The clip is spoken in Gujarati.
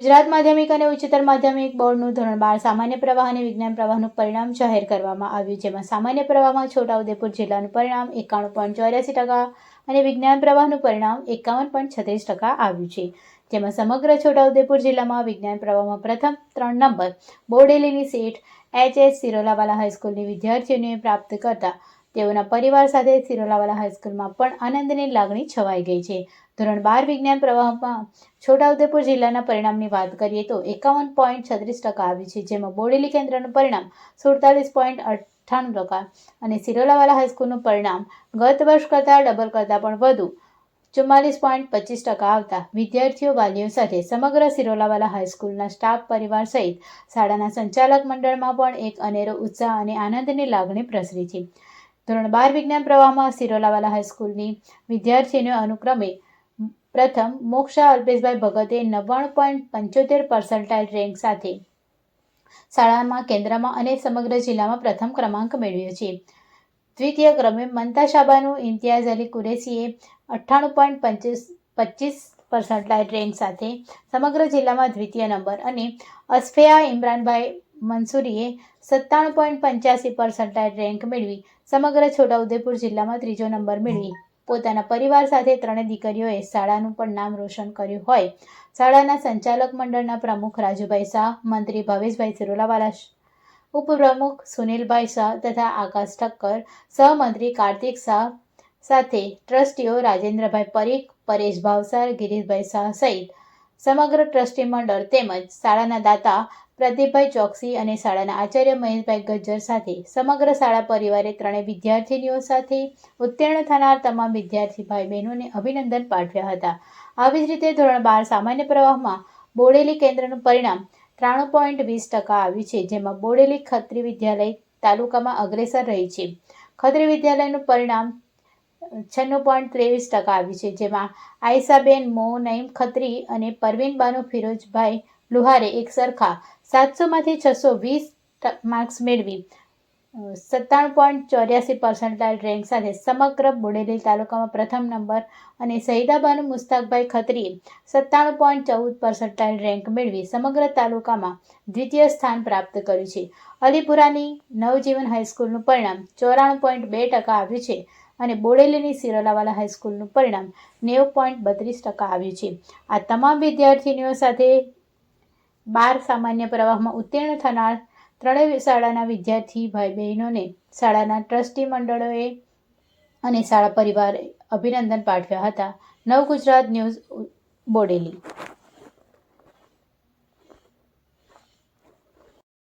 ગુજરાત માધ્યમિક અને ઉચ્ચતર માધ્યમિક બોર્ડનું ધોરણ બાર સામાન્ય પ્રવાહ અને વિજ્ઞાન પ્રવાહનું પરિણામ જાહેર કરવામાં આવ્યું, જેમાં સામાન્ય પ્રવાહમાં છોટાઉદેપુર જિલ્લાનું પરિણામ એકાણું પોઈન્ટ ચોર્યાસી ટકા અને વિજ્ઞાન પ્રવાહનું પરિણામ એકાવન પોઈન્ટ છત્રીસ ટકા આવ્યું છે. જેમાં સમગ્ર છોટાઉદેપુર જિલ્લામાં વિજ્ઞાન પ્રવાહમાં પ્રથમ ત્રણ નંબર બોર્ડેલીની સીટ એચ એસ સિરોલાવાલા હાઈસ્કૂલની વિદ્યાર્થીઓને પ્રાપ્ત કરતા તેઓના પરિવાર સાથે સિરોલાવાલા હાઈસ્કૂલમાં પણ આનંદની લાગણી છવાઈ ગઈ છે. ધોરણ બાર વિજ્ઞાન પ્રવાહમાં છોટાઉદેપુર જિલ્લાના પરિણામની વાત કરીએ તો એકાવન પોઈન્ટ છત્રીસ ટકા આવ્યું છે, જેમાં બોડેલી કેન્દ્રનું પરિણામ સુડતાલીસ પોઈન્ટ અઠ્ઠાણું ટકા અને સિરોલાવાલા હાઈસ્કૂલનું પરિણામ ગત વર્ષ કરતાં ડબલ કરતાં પણ વધુ ચુમ્માલીસ પોઈન્ટ પચીસ ટકા આવતા. વિદ્યાર્થીઓ, વાલીઓ સાથે સમગ્ર સિરોલાવાલા હાઈસ્કૂલના સ્ટાફ પરિવાર સહિત શાળાના સંચાલક મંડળમાં પણ એક અનેરો ઉત્સાહ અને આનંદની લાગણી પ્રસરી છે. ધોરણ બાર વિજ્ઞાન પ્રવાહમાં સિરોલાવાલા હાઈસ્કૂલની વિદ્યાર્થીઓને અનુક્રમે પ્રથમ મોક્ષા અલ્પેશભાઈ ભગતે નવ્વાણું પોઈન્ટ પંચોતેર પર્સન્ટાઇલ રેન્ક સાથે શાળામાં, કેન્દ્રમાં અને સમગ્ર જિલ્લામાં પ્રથમ ક્રમાંક મેળવ્યો છે. દ્વિતીય ક્રમે મમતા શાબાનું ઇમ્તિયાઝ અલી કુરેશીએ અઠ્ઠાણું પોઈન્ટ પંચીસ પચીસ પર્સન્ટાઇલ રેન્ક સાથે સમગ્ર જિલ્લામાં દ્વિતીય નંબર અને અસ્ફેયા ઇમરાનભાઈ મંસૂરીએ સત્તાણું પોઈન્ટ પંચ્યાસી પર્સન્ટાઇલ રેન્ક મેળવી. સમગ્ર છોટાઉદેપુર જિલ્લામાં ત્રીજો નંબર મેળવી. પોતાના પરિવાર સાથે ત્રણેય દીકરીઓએ શાળાનું પણ નામ રોશન કર્યું હોય. શાળાના સંચાલક મંડળના પ્રમુખ રાજુભાઈ શાહ, મંત્રી ભવેશભાઈ સિરોલાવાલા ઉપપ્રમુખ સુનિલભાઈ શાહ તથા આકાશ ઠક્કર, સહમંત્રી કાર્તિક શાહ સાથે ટ્રસ્ટીઓ રાજેન્દ્રભાઈ પરીખ, પરેશ ભાવસાર, ગિરીશભાઈ શાહ સહિત સમગ્ર ટ્રસ્ટી મંડળ તેમજ શાળાના દાતા પ્રદીપભાઈ ચોકસી અને શાળાના આચાર્ય મહેશભાઈ ગજ્જર સાથે સમગ્ર શાળા પરિવારે ત્રણેય વિદ્યાર્થીનીઓ સાથે ઉત્તીર્ણ થનાર તમામ વિદ્યાર્થી ભાઈ બહેનોને અભિનંદન પાઠવ્યા હતા. આવી જ રીતે ધોરણ બાર સામાન્ય પ્રવાહમાં બોડેલી કેન્દ્રનું પરિણામ ત્રાણું પોઈન્ટ વીસ ટકા આવ્યું છે, જેમાં બોડેલી ખત્રી વિદ્યાલય તાલુકામાં અગ્રેસર રહી છે. ખત્રી વિદ્યાલયનું પરિણામ છન્નું પોઈન્ટ ત્રેવીસ ટકા આવ્યું છે, જેમાં આયસાબેન મો નઈમ ખત્રી અને પરવીનબાનુ ફિરોજભાઈ લુહારે એક સરખા સાતસોમાંથી છસો વીસ માર્ક્સ મેળવી. સત્તાણું પોઈન્ટ ચોર્યાસી પર્સન્ટાઇલ રેન્ક સાથે સમગ્ર બોડેલી તાલુકામાં પ્રથમ નંબર અને સહીદાબાનુ મુસ્તાકભાઈ ખત્રીએ સત્તાણું પોઈન્ટ ચૌદ પર્સન્ટાઇલ રેન્ક મેળવી સમગ્ર તાલુકામાં દ્વિતીય સ્થાન પ્રાપ્ત કર્યું છે. અલીપુરાની નવજીવન હાઈસ્કૂલનું પરિણામ ચોરાણું પોઈન્ટ બે ટકા આવ્યું છે અને બોડેલીની સિરોલાવાલા હાઈસ્કૂલનું પરિણામ નેવું પોઈન્ટ બત્રીસ ટકા આવ્યું છે. આ તમામ વિદ્યાર્થીનીઓ સાથે બાર સામાન્ય પ્રવાહમાં ઉત્તીર્ણ થનાર ત્રણેય શાળાના વિદ્યાર્થી ભાઈ બહેનોને શાળાના ટ્રસ્ટી મંડળોએ અને શાળા પરિવારે અભિનંદન પાઠવ્યા હતા. નવ ગુજરાત ન્યૂઝ બોડેલી